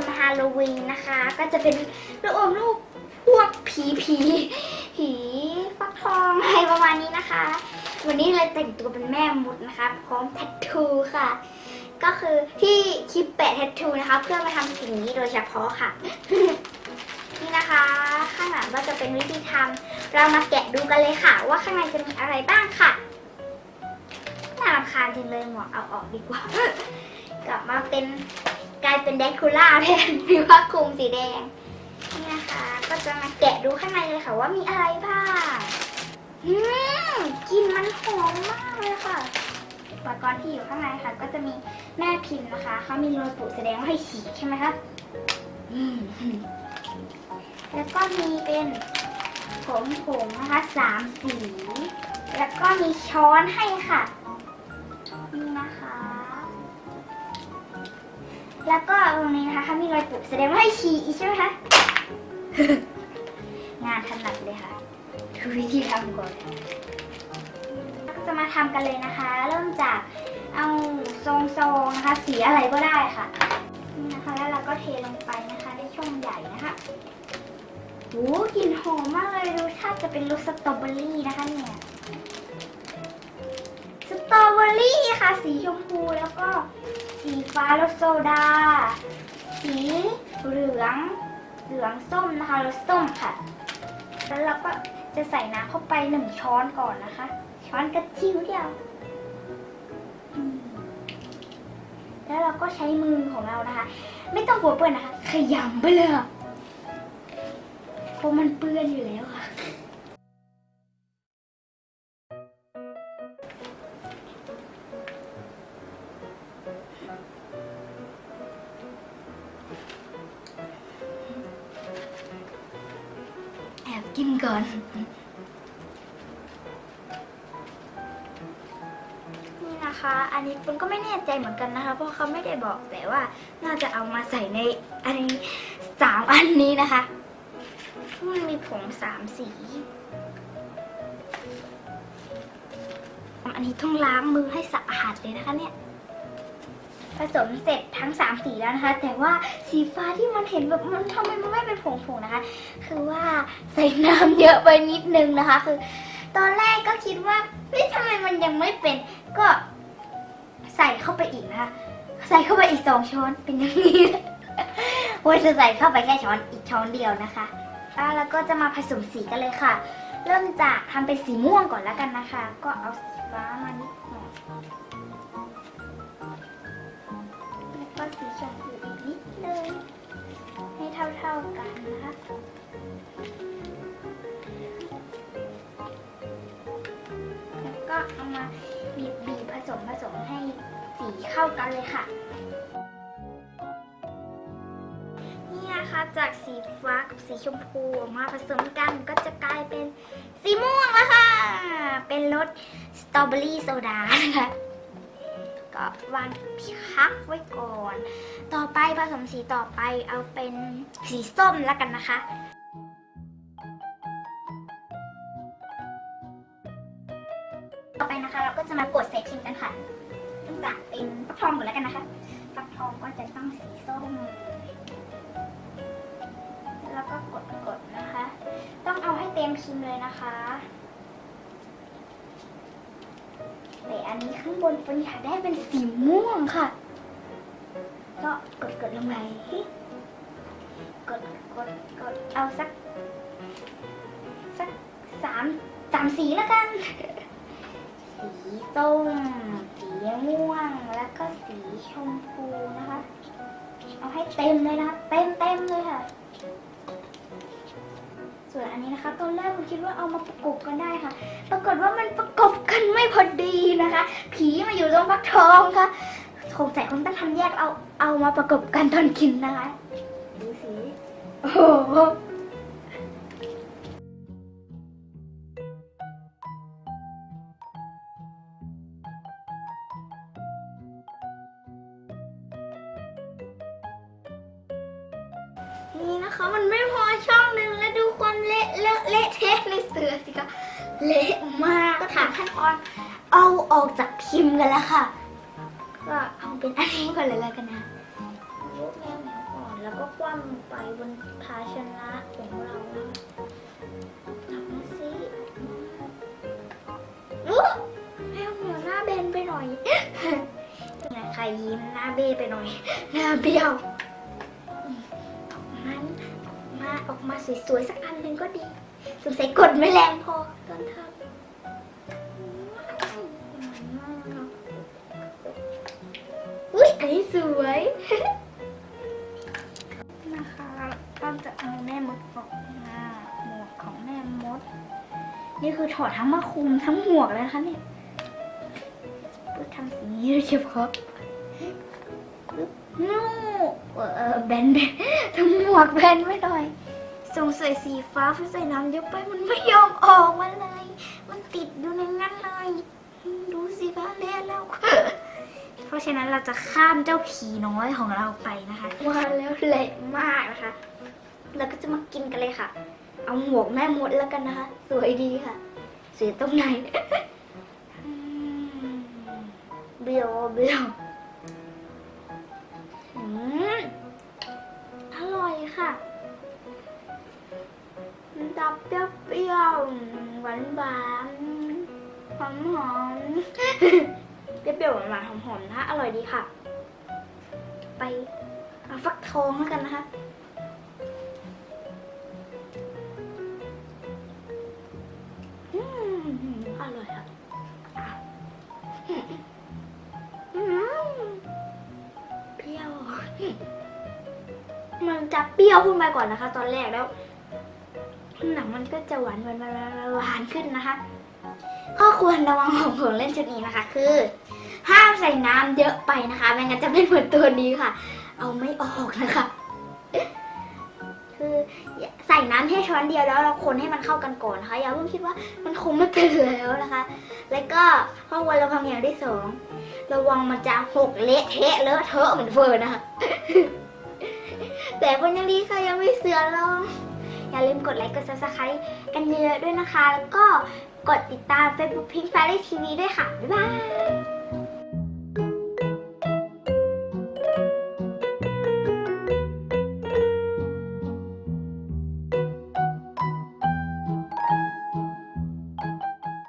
มฮาโลวีนนะคะ ก็จะเป็นลูกอมลูกพวกผีผีผีฟักทองอะไรประมาณนี้นะคะ วันนี้เลยแต่งตัวเป็นแม่มดนะคะ พร้อมแทททูค่ะ ก็คือที่คลิปแปะแทททูนะคะ เพื่อมาทำสิ่งนี้โดยเฉพาะค่ะ นี่นะคะ ข้างหลังก็จะเป็นวิธีทำเรามาแกะดูกันเลยค่ะ ว่าข้างในจะมีอะไรบ้างค่ะน่ารำคาญจริงเลยหมอเอาออกดีกว่า กลับมาเป็นกลายเป็นแดกคูล่าแทนมีผ้าคลุมสีแดงนี่นะคะ ก็จะมาแกะดูข้างในเลยค่ะว่ามีอะไรบ้างอืมกลินมันหอมมากเลยค่ะอุปกรณ์ที่อยู่ข้างในค่ะ ก็จะมีแม่พิมพ์นะคะเขามีโลโก้แสดงว่าให้ฉีกใช่ไหมคะอืมแล้วก็มีเป็นผมผงนะคะสามสี แล้วก็มีช้อนให้ค่ะ นี่นะคะ แล้วก็ตรงนี้นะคะเขามีรอยปุกแสดงว่าให้ฉี่อีกใช่ไหมคะ งานถนัดเลยค่ะ ดูวิธีทำก่อนก็จะมาทำกันเลยนะคะ เริ่มจากเอาทรงๆนะคะ สีอะไรก็ได้ค่ะนี่นะคะแล้วเราก็เทลงไปนะคะในช่องใหญ่นะคะโอ้กลิ่นหอมมากเลยดูถ้าจะเป็นรสสตรอเบอรี่นะคะเนี่ยสตรอเบอรี่ค่ะ สีชมพูแล้วก็ สีฟ้ารสโซดา สีเหลือง เหลืองส้มนะคะรสส้มค่ะ แล้วเราก็จะใส่น้ำเข้าไปหนึ่งช้อนก่อนนะคะ ช้อนกระจิ๋วเดียว แล้วเราก็ใช้มือของเรานะคะ ไม่ต้องกลัวเปื้อนนะคะ ขยำไปเลยเพราะมันเปื้อนอยู่แล้วค่ะ กินก่อน นี่นะคะ อันนี้ปุณก็ไม่แน่ใจเหมือนกันนะคะ เพราะเขาไม่ได้บอกแต่ว่าน่าจะเอามาใส่ในอันนี้สามอันนี้นะคะมันมีผงสามสี อันนี้ต้องล้างมือให้สะอาดเลยนะคะเนี่ย ผสมเสร็จทั้งสามสีแล้วนะคะ แต่ว่าสีฟ้าที่มันเห็นแบบมันทำไมมันไม่เป็นผงๆนะคะ คือว่าใส่น้ำเยอะไปนิดนึงนะคะ คือ ตอนแรกก็คิดว่าเฮ้ยทำไมมันยังไม่เป็น ก็ใส่เข้าไปอีกนะคะ ใส่เข้าไปอีกสองช้อนเป็นอย่างนี้ว่าจะใส่เข้าไปแค่ช้อนอีกช้อนเดียวนะคะแล้วก็จะมาผสมสีกันเลยค่ะ เริ่มจากทำเป็นสีม่วงก่อนแล้วกันนะคะ ก็เอาสีฟ้ามานิดหน่อย สีชมพูอีกนิดนึงให้เท่าๆกันนะคะแล้วก็เอามาบีบบีผสมผสมให้สีเข้ากันเลยค่ะ นี่นะคะจากสีฟ้ากับสีชมพูออกมาผสมกันก็จะกลายเป็นสีม่วงแล้วค่ะ เป็นรสสตรอเบอรี่โซดานะคะ ก็วางพักไว้ก่อน ต่อไปผสมสีต่อไปเอาเป็นสีส้มแล้วกันนะคะต่อไปนะคะเราก็จะมากดใส่ครีมกันค่ะเริ่มจากเป็นฟักทองก่อนแล้วกันนะคะฟักทองก็จะต้องสีส้มแล้วก็กดกดๆนะคะ ต้องเอาให้เต็มครีมเลยนะคะ แต่อันนี้ข้างบนเป็นอยากได้เป็นสีม่วงค่ะ ก็กดกดลงไปกดกดกดเอาสัก สักสามสามสีแล้วกัน สีส้มสีม่วงแล้วก็สีชมพูนะคะ เอาให้เต็มเลยนะคะเต็มเต็มเลยค่ะ นี้นะคะ ตอนแรกผมคิดว่าเอามาประกบกันได้ค่ะ ปรากฏว่ามันประกบกันไม่พอดีนะคะ ผีมาอยู่ตรงฟักทองค่ะสงสัยคงต้องทำแยกเอาเอามาประกบกันตอนกินนะคะดูสิโอ้โหนี่นะคะมันไม่พอช่องหนึ่งแล้วดู เละเลอะเละเทะในเสือสิคะเละมากก็ถามขั้นตอนเอาออกจากพิมพ์กันแล้วค่ะ ก็เอาเป็นอันนี้ก่อนเลยแล้วกันนะยกแมวเหนียวก่อนแล้วก็คว่ำลงไปบนภาชนะของเรานะคะทำมาสิอุ๊ยแมวเหมือนหน้าเบนไปหน่อยเนี่ยใครยิ้มหน้าเบ้ไปหน่อย หน้าเบี้ยวมันมาออกมาสวยๆสักอันหนึ่งก็ดีส งสัยกดไม่แรงพอตอนทำอุ้ยอันนี้สวยนะคะก็จะเอาแม่มดออกมาหมวกของแม่มด นี่คือถอดทั้งมาคุมทั้งหมวกเลยนะคะเนี่ยเพื่อทำสีนี้โดยเฉพาะปึ๊บนู่เออแบนแบนทั้งหมวกแบนไว้หน่อย สงสัยสีฟ้าพอใส่น้ำเยอะไปมันไม่ยอมออกมาเลย มันติดอยู่ในนั้นเลย ดูสิคะเละแล้ว เพราะฉะนั้นเราจะข้ามเจ้าผีน้อยของเราไปนะคะว่าแล้วเละมากนะคะเราก็จะมากินกันเลยค่ะ เอาหมวกแม่มดแล้วกันนะคะ สวยดีค่ะสวยตรงไหนเบี้ยวเบี้ยว หอมหอมเปรี้ยวหวานหวานหอมนะคะอร่อยดีค่ะ ไปเอาฟักทองแล้วกันนะคะอร่อยอะเปรี้ยว มันจะเปรี้ยวขึ้นมาก่อนนะคะ ตอนแรกแล้วหนังมันก็จะหวานหวานหวานหวานขึ้นนะคะ ข้อควรระวังของของเล่นชุดนี้นะคะ คือ ห้ามใส่น้ำเยอะไปนะคะไม่งั้นจะไม่เหมือนตัวนี้ค่ะ เอาไม่ออกนะคะ คือใส่น้ำแค่ช้อนเดียวแล้วเราคนให้มันเข้ากันก่อนนะคะอย่าเพิ่งคิดว่ามันคงไม่เป็นแล้วนะคะ แล้วก็ข้อควรระวังอย่างที่สองระวังมันจะหกเละเทะเลอะเทอะเหมือนเฟิร์นนะคะแต่คนยังดีค่ะยังไม่เสือลองอย่าลืมกดไลค์กด subscribe กันเยอะๆด้วยนะคะ แล้วก็ กดติดตาม Facebook Pink Fairy TV ด้วยค่ะ บ๊ายบาย